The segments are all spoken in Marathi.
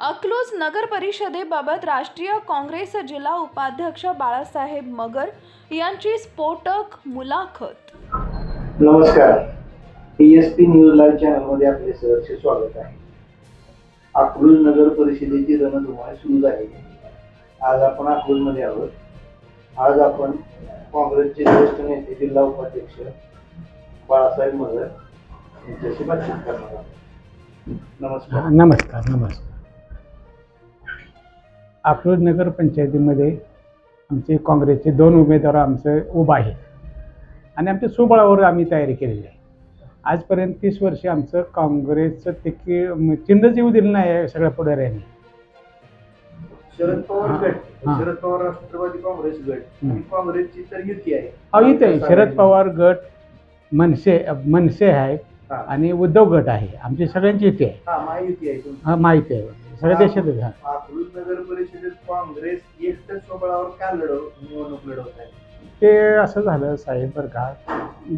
अकलूज नगर परिषदेबाबत राष्ट्रीय काँग्रेस जिल्हा उपाध्यक्ष बाळासाहेब मगर यांची स्फोटक मुलाखत. नमस्कार. एस पी न्यूज लाईव्ह चॅनलमध्ये आपले सहर्ष स्वागत आहे. अकलूज नगर परिषदेची रणधुमाळी सुरू झाली. आज आपण अकलूजमध्ये आहोत. आज आपण काँग्रेसचे ज्येष्ठ नेते जिल्हा उपाध्यक्ष बाळासाहेब मगर यांच्याशी बातचीत करणार आहोत. नमस्कार. नमस्कार नमस्कार. अकलूज नगर पंचायतीमध्ये आमचे काँग्रेसचे दोन उमेदवार आमचं उभा आहे आणि आमच्या सुबळावर आम्ही तयारी केलेली आहे. आजपर्यंत तीस वर्षे आमचं काँग्रेसचं तिकीट चिन्हच येऊ दिलं नाही आहे सगळ्या पुढाऱ्यांनी. शरद पवार गट. शरद पवार राष्ट्रवादी काँग्रेस गट. आणि काँग्रेसची तर युती आहे. शरद पवार गट मनसे मनसे आहे. आणि उद्धव गट आहे. आमची सगळ्यांची इथे आहे. हा महायुती आहे हा माहिती आहे. सगळ्या देशातच हा अकलूज नगर परिषदेत काँग्रेस स्वबळावर का लढव निवडणूक लढवत आहे? ते असं झालं साहेब बरं का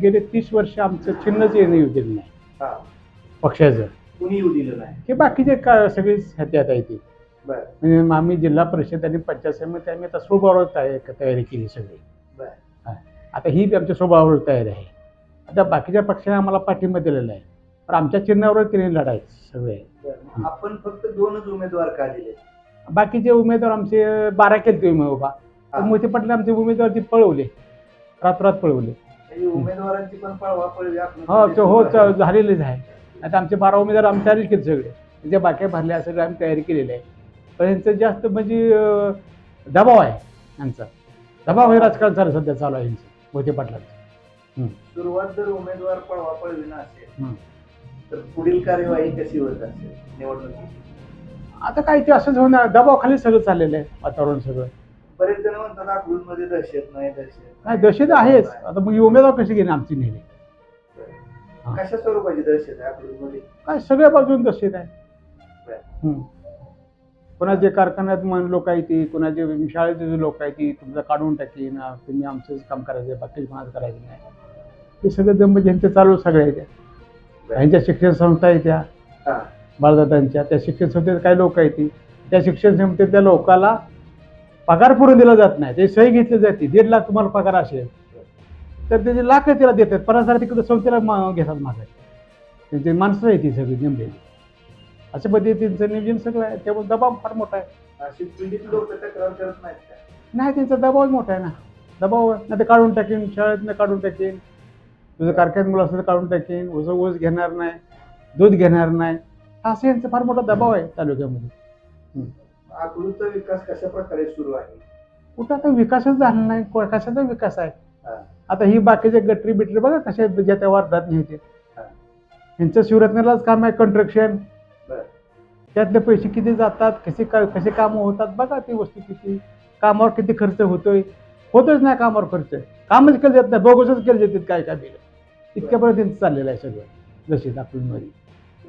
गेले तीस वर्ष आमचं चिन्हच येणं येऊ दिलं नाही. हा. पक्षाचं. कुणी येऊ दिलं नाही? हे बाकीचे का सगळी ह्याच्यात आहे ती बर. म्हणजे आम्ही जिल्हा परिषद आणि पंचायत समिती आम्ही आता स्वभावावर तयारी तयारी केली सगळी. बर. आता ही आमच्या स्वभावावर तयारी आहे. आता बाकीच्या पक्षाने आम्हाला पाठिंबा दिलेला आहे. पण आमच्या चिन्हावर तिने लढायचं सगळे. बर आपण फक्त दोनच उमेदवार का दिले बाकीचे उमेदवार आमचे बारा केले ते उभा. मोठे पाटील आमचे उमेदवार ते पळवले. रात्रात पळवले. उमेदवारांची पण पळवा पळवी आपण. हो ते हो झालेलेच आहे. आता आमचे बारा उमेदवार आमच्या केले सगळे. म्हणजे बाकी भरल्या सगळं आम्ही तयारी केलेली आहे. पण यांचं जास्त म्हणजे अं, दबाव आहे यांचा. दबाव हे राजकारण चालू सध्या चालू आहे यांचं मोठे पाटलांचं. सुरुवात जर उमेदवार पळवा पळवी असेल हं. तर पुढील कार्यवाही कशी होत असेल? निवडणुकीची आता काय ते असंच होणार दबावाखाली सगळं चाललेलं आहे वातावरण सगळं. बरेच जण म्हणतात अकलूजमध्ये दहशत नाही दहशत काय दहशत आहेच. आता मग ही उमेदवार कशी घेणे आमची नेहमी. कशा स्वरूपाची दहशत आहे काय सगळ्या बाजून दहशत आहे. बर. हं. कोणाचे कारखान्यात मन लोक आहे ती कोणाचे शाळेचे जे लोक आहे ती तुमचं काढून टाकीन तुम्ही आमचंच काम करायचं बाकी कोणाचं करायचं नाही. हे सगळं दंब ज्यांचे चालू सगळ्या आहे त्या ह्यांच्या शिक्षण संस्था आहे त्या. बाळदादांच्या. त्या शिक्षण संस्थेत काही लोक आहेत ती. त्या शिक्षण संस्थेत त्या लोकाला पगार पुरून दिला जात नाही. ते सही घेतली जाते. दीड लाख तुम्हाला पगार असेल. तर त्याचे लाख त्याला देतात. हजार तिकडे संस्थेला मा- घेतात माझं त्यांची माणसं आहे ती सगळी जमलेली अशा पद्धतीचं नियोजन सगळं आहे. त्यामुळे दबाव फार मोठा आहे. नाही त्यांचा दबाव मोठा आहे ना. दबाव नाही ते काढून टाकेन शाळेतनं काढून टाकेन. तुझं कारखान्यात मुलं तर काढून टाकेन ओझं ओझ घेणार नाही दूध घेणार नाही. असं यांचा फार मोठा दबाव आहे तालुक्यामध्ये. विकास कशा प्रकारे सुरू आहे? कुठं आता विकासच झाला नाही कशाचा विकास आहे. आता ही बाकीचे गटरी बिटरी बघा कशा ज्या त्या वार्डात न्यायचे. यांचं शिवरत्नालाच काम आहे कंस्ट्रक्शन बर. त्यातले पैसे किती जातात कसे का कसे कामं होतात बघा ती वस्तू किती. कामावर किती खर्च होतोय. होतच नाही कामावर खर्च. कामच केलं जात नाही बोगसच केलं जातात काय काय बिलं. इतक्यापर्यंत त्यांचं चाललेलं आहे सगळं. जसे दाखवूनमध्ये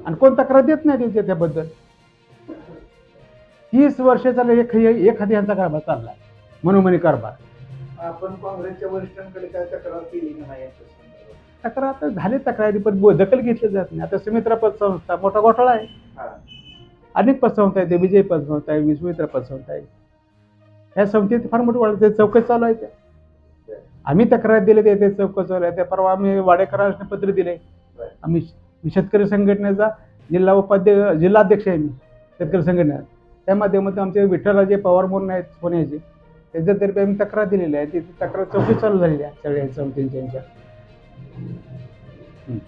आणि कोण तक्रार देत नाही त्यांच्या त्याबद्दल? तीस वर्ष चाललं एक हाती यांचा कारभार चाललाय. मनोमनी कारभार. आपण काँग्रेसच्या वरिष्ठांकडे काय तक्रार केली नाही? तक्रार आता झाली तक्रारी पण दखल घेतली जात नाही. आता सुमित्रा पतसंस्था मोठा घोटाळा आहे. अनेक पतसंस्था आहे विजय पतसंस्था आहे विश्वमित्रा पतसंस्था आहे. ह्या संस्थेत फार मोठी वाढ ते चौकशी चालू आहे त्या. आम्ही तक्रार दिले ते ते चौकशी त्या परवा आम्ही वाडेकरांना पत्र दिले. आम्ही शेतकरी संघटनेचा जिल्हा उपाध्यक्ष जिल्हाध्यक्ष आहे मी शेतकरी संघटनेचा. त्या माध्यमातून आमचे विठ्ठलराजे पवार म्हणून आहेत पुण्याचे. त्यांच्यातर्फे आम्ही तक्रार दिलेली आहे. ती तक्रार चौकशी चालू झालेली आहे. सगळ्या समितींच्या यांच्या हं.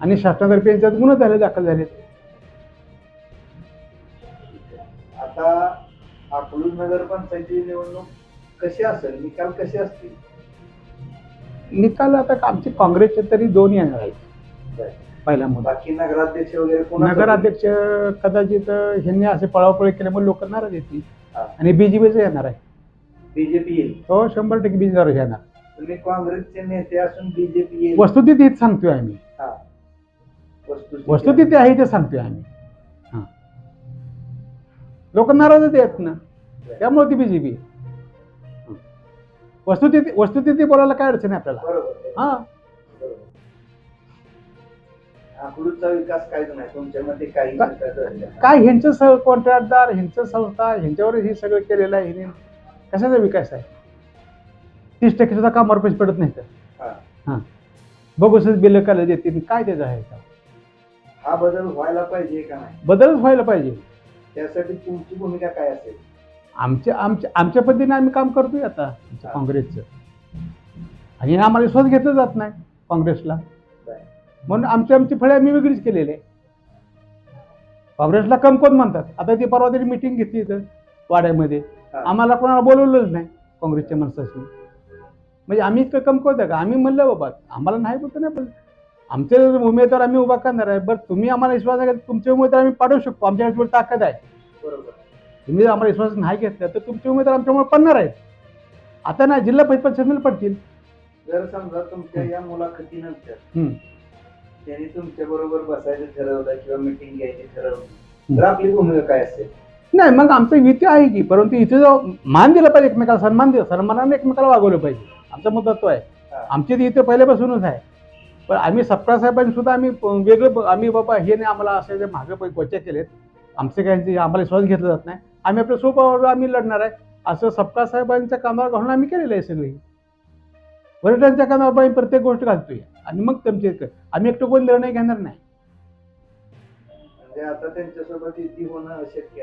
आणि शासनातर्फे यांच्यात गुन्हे झाले दाखल झाले आता अकलूज नगर पंचायती निवडणूक कशी असेल? निकाल कसे असतील? निकाल आता आमचे काँग्रेसचे तरी दोन येणार आहेत. पहिला मुद्दा. बाकी नगराध्यक्ष वगैरे? नगराध्यक्ष कदाचित ह्यांनी असे पळापळी केल्यामुळे लोक नाराज येतील. आणि बीजेपीचं येणार आहे. बीजेपी येईल. हो शंभर टक्के बीजेपी येणार. तुम्ही काँग्रेसचे नेते असून बीजेपी येईल. वस्तुस्थिती हेच सांगतोय आम्ही. वस्तुस्थिती आहे. ते सांगतोय आम्ही. लोक नाराजच आहेत ना. त्यामुळे ती बीजेपी वस्तुस्थिती वस्तुस्थिती बोलायला काय अडचण आहे आपल्याला? बरोबर हा. विकास. काय ह्यांचं सह कॉन्ट्रॅक्टदार ह्यांचं संस्था ह्यांच्यावर हे सगळं केलेलं आहे हिने कशाचा विकास आहे? तीस टक्के सुद्धा कामावर पैसे पडत नाही तर हा. बघूसच बिल काल देते काय त्याचं आहे का? हा बदल व्हायला पाहिजे का नाही? बदलच व्हायला पाहिजे. त्यासाठी तुमची भूमिका काय असेल? आमच्या आमच्या आमच्या पद्धतीने आम्ही काम करतोय आता आमचं काँग्रेसचं. आणि आम्हाला विश्वास घेतला जात नाही काँग्रेसला. म्हणून आमची आमची फळे आम्ही वेगळीच केलेली. आहे काँग्रेसला कमकोत म्हणतात? आता ती परवा तरी मिटिंग घेतली इथं वाड्यामध्ये. आम्हाला कोणाला बोलवलंच नाही काँग्रेसच्या माणसाशी. म्हणजे आम्ही इतकं कमकवत आहे का? आम्ही म्हणलं बाबा आम्हाला नाही बोलतो नाही पण आमचे उमेदवार आम्ही उभा करणार आहे. बरं तुम्ही आम्हाला विश्वास आहे तुमचे उमेदवार आम्ही पाठवू शकतो. आमच्याकडे ताकद आहे. तुम्ही आम्हाला विश्वास नाही घेतला तर तुमचे उमेदवार आमच्यामुळे पडणार आहेत. आता नाही जिल्हा परिषद पडतील. जर समजा तुमच्या या मुलाखतीनंतर हम्म. त्यांनी तुमच्या बरोबर बसायचं ठरवलं किंवा मिटिंग घ्यायची ठरवली. तर आपली भूमिका काय असेल? नाही मग आमचं युती आहे की परंतु इथे जो मान दिला पाहिजे एकमेकाला सन्मान दिला सन्मानाने एकमेकाला वागवलं पाहिजे. आमचा मुद्दा तो आहे. हा. आमची ती इथे पहिल्यापासूनच आहे. पण आम्ही सप्ताह साहेबांनी सुद्धा आम्ही प- वेगळं ब- आम्ही बाबा हे नाही आम्हाला असे जे मागं पै- गोच्या केलेत. आमचे काही आम्हाला विश्वास घेतला जात नाही. आम्ही आपल्या सोपावर आम्ही लढणार आहे. असं सप्ताह साहेबांच्या कामावर घालून आम्ही केलेलं आहे सगळी. वरिष्ठांच्या कामावर आम्ही प्रत्येक गोष्ट घालतोय. आणि मग तुमचे आम्ही एकटं कोण निर्णय घेणार नाही. म्हणजे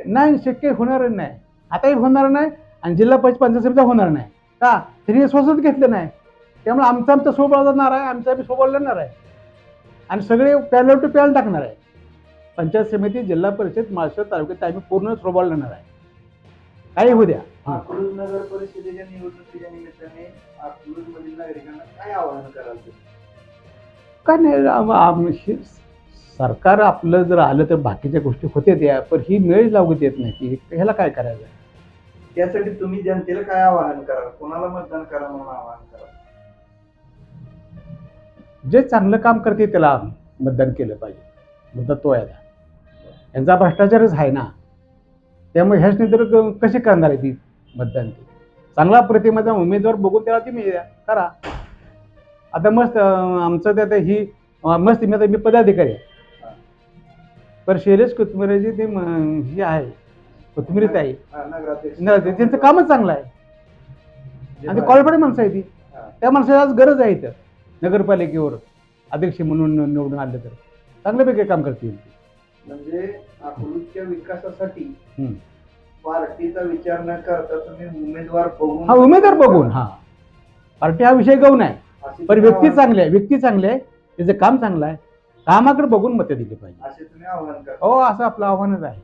नाही शक्य होणार नाही. आताही होणार नाही आणि जिल्हा परिषद पंचायत समिती होणार नाही. का? त्यांनी स्वतःच घेतलं नाही. त्यामुळे आमचा आमचा सोबळ जाणार आहे आमचा आम्ही सोबळ लढणार आहे. आणि सगळे पॅलर टू पॅल टाकणार आहे. पंचायत समिती जिल्हा परिषद माळशेर तालुक्यात आम्ही पूर्ण सोबळ लढणार आहे. काही होऊ द्या. अकलूज नगर परिषदेच्या निवडणुकीच्या निमित्ताने अकलूज मधील नागरिकांना काय आवाहन कराल तुम्ही? काय नाही आम- आम- हे सरकार आपलं जर आलं तर बाकीच्या गोष्टी होते त्या पण ही मेळ लागू देत नाही. की ह्याला काय करायचं? त्यासाठी तुम्ही जनतेला काय आवाहन कराल? कोणाला मतदान करा म्हणून आवाहन कराल? जे चांगलं काम करते त्याला मतदान केलं पाहिजे. मुद्दा तो आहे यांचा भ्रष्टाचारच आहे ना. त्यामुळे ह्याच तर कशी करणार आहे ती मतदान ती? चांगला प्रतिमाचा उमेदवार बघून त्याला तुम्ही करा. आता मस्त आमचं त्यात ही मस्त मी आता मी पदाधिकारी आहे. पण शैलेश कोथमिरेची ते ही आहे. कोथमिरीत आहे. त्यांचं कामच चांगलं आहे. आणि कॉलपडे माणसं आहे ती. त्या माणसाची आज गरज आहे इथं. नगरपालिकेवर अध्यक्ष म्हणून निवडून आले तर. चांगल्यापैकी काम करतील. म्हणजे अकलूजच्या विकासासाठी. पार्टीचा विचार न करता तुम्ही उमेदवार बघून हा उमेदवार बघून हा. पार्टी हा विषय गौण आहे. असे पण तुम्ही व्यक्ती चांगली आहे व्यक्ती चांगली आहे. त्याचं काम चांगलं आहे कामाकडे बघून मतं दिली पाहिजे. असे तुम्ही आवाहन करा. हो असं आपलं आव्हानच आहे.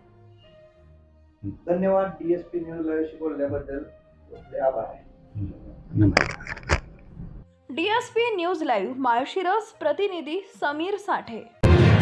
धन्यवाद डीएसपी न्यूज लाईव्हशी बोलल्याबद्दल. आपले आभार आहे. नमस्कार. डीएसपी न्यूज लाईव्ह माळशिरस प्रतिनिधी समीर साठे.